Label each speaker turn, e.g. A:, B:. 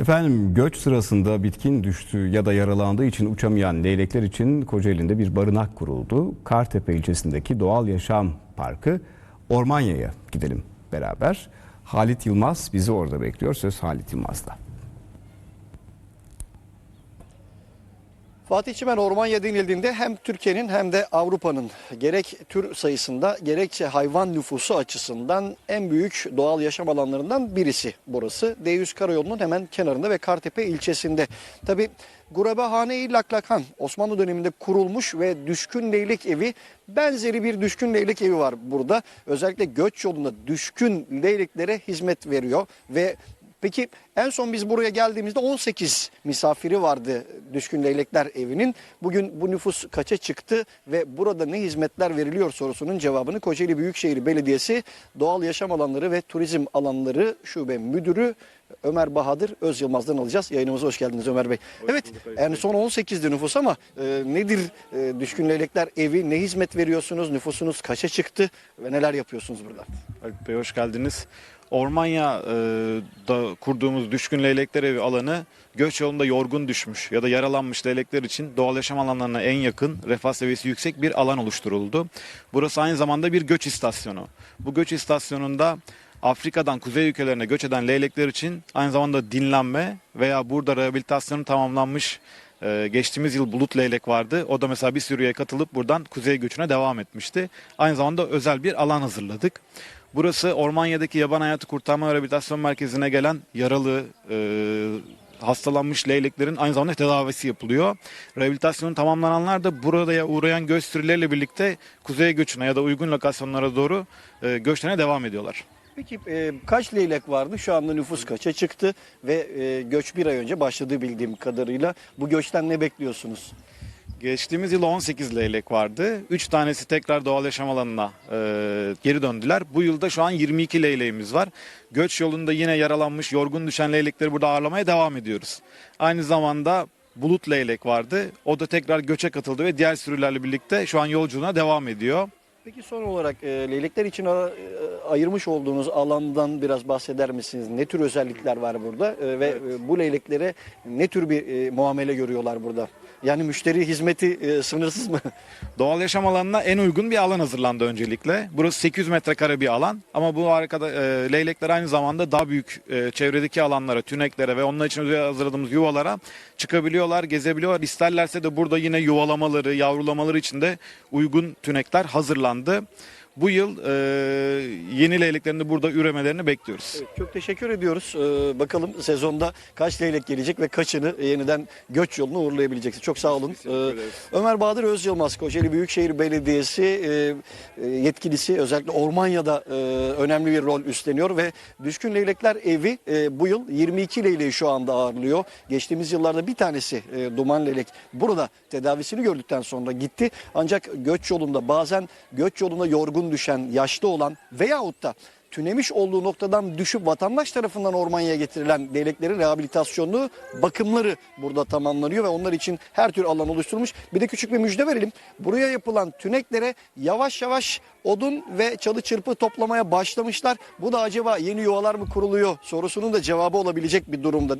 A: Efendim göç sırasında bitkin düştü ya da yaralandığı için uçamayan leylekler için Kocaeli'nde bir barınak kuruldu. Kartepe ilçesindeki Doğal Yaşam Parkı Ormanya'ya gidelim beraber. Halit Yılmaz bizi orada bekliyor. Söz Halit Yılmaz'da.
B: Fatih Çimen Ormanya denildiğinde hem Türkiye'nin hem de Avrupa'nın gerek tür sayısında gerekçe hayvan nüfusu açısından en büyük doğal yaşam alanlarından birisi burası. D100 Karayolu'nun hemen kenarında ve Kartepe ilçesinde. Tabi Gurabehane-i Laklakan Osmanlı döneminde kurulmuş ve düşkün leylek evi benzeri bir düşkün leylek evi var burada. Özellikle göç yolunda düşkün leyleklere hizmet veriyor ve Peki en son biz buraya geldiğimizde 18 misafiri vardı Düşkün Leylekler Evi'nin. Bugün bu nüfus kaça çıktı ve burada ne hizmetler veriliyor sorusunun cevabını Kocaeli Büyükşehir Belediyesi Doğal Yaşam Alanları ve Turizm Alanları Şube Müdürü Ömer Bahadır Öz Yılmaz'dan alacağız. Yayınımıza hoş geldiniz Ömer Bey. evet yani son 18'di nüfus ama e, nedir e, Düşkün Leylekler Evi? Ne hizmet veriyorsunuz? Nüfusunuz kaça çıktı ve neler yapıyorsunuz burada?
C: Haluk Bey hoş geldiniz. Ormanya'da kurduğumuz Düşkün Leylekler Evi alanı göç yolunda yorgun düşmüş ya da yaralanmış leylekler için doğal yaşam alanlarına en yakın, refah seviyesi yüksek bir alan oluşturuldu. Burası aynı zamanda bir göç istasyonu. Bu göç istasyonunda Afrika'dan kuzey ülkelerine göç eden leylekler için aynı zamanda dinlenme veya burada rehabilitasyonu tamamlanmış ee, geçtiğimiz yıl Bulut Leylek vardı. O da mesela bir sürüye katılıp buradan kuzey göçüne devam etmişti. Aynı zamanda özel bir alan hazırladık. Burası Ormanya'daki Yaban Hayatı Kurtarma Rehabilitasyon Merkezi'ne gelen yaralı, e, hastalanmış leyleklerin aynı zamanda tedavisi yapılıyor. Rehabilitasyonu tamamlananlar da burada uğrayan göç sürüleriyle birlikte kuzey göçüne ya da uygun lokasyonlara doğru e, göçlerine devam ediyorlar.
B: Peki e, kaç leylek vardı? Şu anda nüfus kaça çıktı? Ve e, göç bir ay önce başladı bildiğim kadarıyla. Bu göçten ne bekliyorsunuz?
C: Geçtiğimiz yıl 18 leylek vardı. 3 tanesi tekrar doğal yaşam alanına e, geri döndüler. Bu yılda şu an 22 leyleğimiz var. Göç yolunda yine yaralanmış, yorgun düşen leylekleri burada ağırlamaya devam ediyoruz. Aynı zamanda bulut leylek vardı. O da tekrar göçe katıldı ve diğer sürülerle birlikte şu an yolculuğuna devam ediyor.
B: Peki son olarak e, leylekler için a- e, ayırmış olduğunuz alandan biraz bahseder misiniz? Ne tür özellikler var burada? E, ve e, bu leyleklere ne tür bir e, muamele görüyorlar burada? Yani müşteri hizmeti e, sınırsız mı?
C: Doğal yaşam alanına en uygun bir alan hazırlandı öncelikle. Burası 800 metrekare bir alan ama bu arkada e, leylekler aynı zamanda daha büyük e, çevredeki alanlara, tüneklere ve onlar için özel hazırladığımız yuvalara çıkabiliyorlar, gezebiliyorlar. İsterlerse de burada yine yuvalamaları, yavrulamaları için de uygun tünekler hazırlandı. Bu yıl e, yeni leyleklerin de burada üremelerini bekliyoruz.
B: Evet, çok teşekkür ediyoruz. Ee, bakalım sezonda kaç leylek gelecek ve kaçını yeniden göç yoluna uğurlayabileceksiniz. Çok sağ olun. Ee, Ömer Bahadır Öz Yılmaz, Kocaeli Büyükşehir Belediyesi e, e, yetkilisi özellikle Ormanya'da e, önemli bir rol üstleniyor ve Düşkün Leylekler Evi e, bu yıl 22 leyleği şu anda ağırlıyor. Geçtiğimiz yıllarda bir tanesi e, Duman Leylek burada tedavisini gördükten sonra gitti. Ancak göç yolunda bazen göç yoluna yorgun düşen, yaşlı olan veyahut da tünemiş olduğu noktadan düşüp vatandaş tarafından Ormanya'ya getirilen leyleklerin rehabilitasyonu, bakımları burada tamamlanıyor ve onlar için her tür alan oluşturulmuş. Bir de küçük bir müjde verelim. Buraya yapılan tüneklere yavaş yavaş odun ve çalı çırpı toplamaya başlamışlar. Bu da acaba yeni yuvalar mı kuruluyor sorusunun da cevabı olabilecek bir durumda.